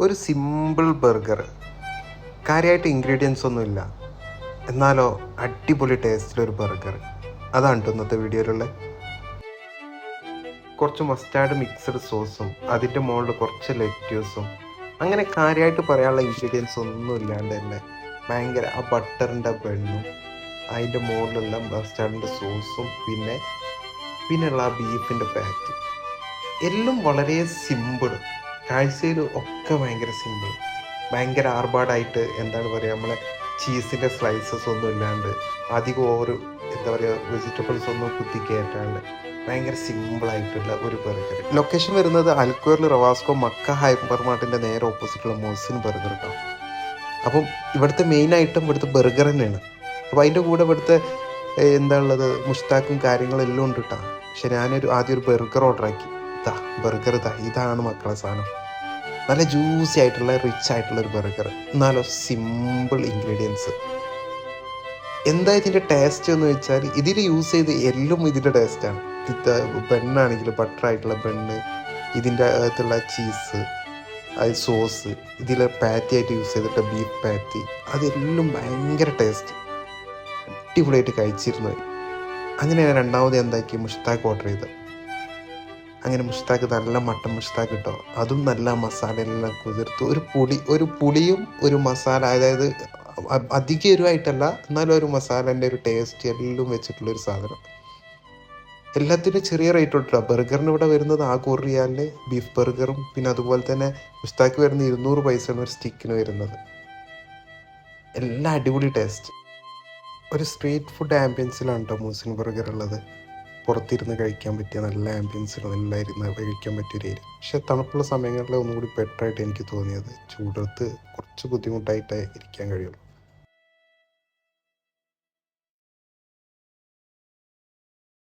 ഒരു simple burger കാര്യമായിട്ട് ingredients ഒന്നുമില്ല എന്നാലോ അടിപൊളി ടേസ്റ്റിലൊരു ബർഗർ അതാണ് കേട്ടോ ഇന്നത്തെ വീഡിയോയിലുള്ള കുറച്ച് മസ്റ്റാർഡ് മിക്സഡ് സോസും അതിന്റെ മുകളിൽ കുറച്ച് ലെറ്റ്യൂസും അങ്ങനെ കാര്യമായിട്ട് പറയാനുള്ള ഇൻഗ്രീഡിയൻസ് ഒന്നും ഇല്ലാണ്ട് തന്നെ ഭയങ്കര ആ ബട്ടറിന്റെ വെണ്ണും അതിന്റെ മുകളിലുള്ള മസ്റ്റാർഡിന്റെ സോസും പിന്നെ പിന്നെയുള്ള ആ ബീഫിന്റെ പാറ്റ് എല്ലാം വളരെ സിമ്പിൾ കാഴ്ചയിൽ ഒക്കെ ഭയങ്കര സിമ്പിൾ ഭയങ്കര ആർഭാടായിട്ട് എന്താണ് പറയുക നമ്മളെ ചീസിന്റെ സ്ലൈസസ് ഒന്നും ഇല്ലാണ്ട് അധികം ഓവർ എന്താ പറയുക വെജിറ്റബിൾസ് ഒന്നും കുത്തി കയറ്റാണ്ട് ഭയങ്കര സിമ്പിളായിട്ടുള്ള ഒരു ബർഗർ ലൊക്കേഷൻ വരുന്നത് അൽക്കോറിൽ റവാസ്കോ മക്ക ഹൈപ്പർ മാർട്ടിന്റെ നേരെ ഓപ്പോസിറ്റുള്ള മോസിൻ ബർഗർ കേട്ടോ അപ്പം ഇവിടുത്തെ മെയിൻ ഐറ്റം ഇവിടുത്തെ ബർഗർ തന്നെയാണ്. അപ്പോൾ അതിന്റെ കൂടെ ഇവിടുത്തെ എന്താ ഉള്ളത് മുഷ്താക്കും കാര്യങ്ങളെല്ലാം ഉണ്ട് കേട്ടോ പക്ഷെ ഞാനൊരു ആദ്യം ഒരു ബർഗർ ഓർഡർ ആക്കി. ഇതാ ബർഗർ ഇതാ ഇതാണ് മക്കളെ സാധനം. നല്ല ജ്യൂസി ആയിട്ടുള്ള റിച്ച് ആയിട്ടുള്ള ഒരു ബർഗർ എന്നാലോ സിമ്പിൾ ഇൻഗ്രീഡിയൻസ് എന്താ ഇതിന്റെ ടേസ്റ്റ് എന്ന് വെച്ചാൽ ഇതിൽ യൂസ് ചെയ്ത് എല്ലാം ഇതിന്റെ ടേസ്റ്റാണ് ഇത് ബണ്ണാണെങ്കിൽ ബട്ടർ ആയിട്ടുള്ള ബണ്ണ് ഇതിന്റെ അകത്തുള്ള ചീസ് അത് സോസ് ഇതിൽ പാറ്റി ആയിട്ട് യൂസ് ചെയ്തിട്ട് ബീഫ് പാറ്റി അതെല്ലാം ഭയങ്കര ടേസ്റ്റ് അടിപൊളിയായിട്ട് കഴിച്ചിരുന്നു. അങ്ങനെ ഞാൻ രണ്ടാമത് എന്താക്കി? മുഷ്താഖ് ഓർഡർ ചെയ്ത്. അങ്ങനെ മുഷ്താഖ് നല്ല മട്ടൻ മുഷ്താഖ് കിട്ടോ അതും നല്ല മസാല എല്ലാം കുതിർത്ത് ഒരു പുളി ഒരു പുളിയും ഒരു മസാല അതായത് അധിക എരിവായിട്ടല്ല എന്നാലും ഒരു മസാലേന്റെ ഒരു ടേസ്റ്റ് എല്ലാം വെച്ചിട്ടുള്ള ഒരു സാധനം. എല്ലാത്തിനും ചെറിയ റേറ്റ് ഉണ്ടോ ബർഗറിന് ഇവിടെ വരുന്നത് ആ ഒരു ബീഫ് ബർഗറും പിന്നെ അതുപോലെ തന്നെ മുഷ്താക്ക് വരുന്ന ഇരുന്നൂറ് പൈസയാണ് ഒരു സ്റ്റിക്കിന് വരുന്നത്. എല്ലാം അടിപൊളി ടേസ്റ്റ് ഒരു സ്ട്രീറ്റ് ഫുഡ് ആംബിയൻസിലാണ് കേട്ടോ മൂസിൻ ബർഗർ ഉള്ളത്. പുറത്തിരുന്ന് കഴിക്കാൻ പറ്റിയ നല്ല ആംബിയൻസിലും എല്ലാം ഇരുന്ന് കഴിക്കാൻ പറ്റിയ ഒരു ഏരിയ പക്ഷെ തണുപ്പുള്ള സമയങ്ങളിൽ ഒന്നുകൂടി ബെറ്ററായിട്ട് എനിക്ക് തോന്നിയത് ചൂടത്ത് കുറച്ച് ബുദ്ധിമുട്ടായിട്ടേ ഇരിക്കാൻ കഴിയുള്ളൂ.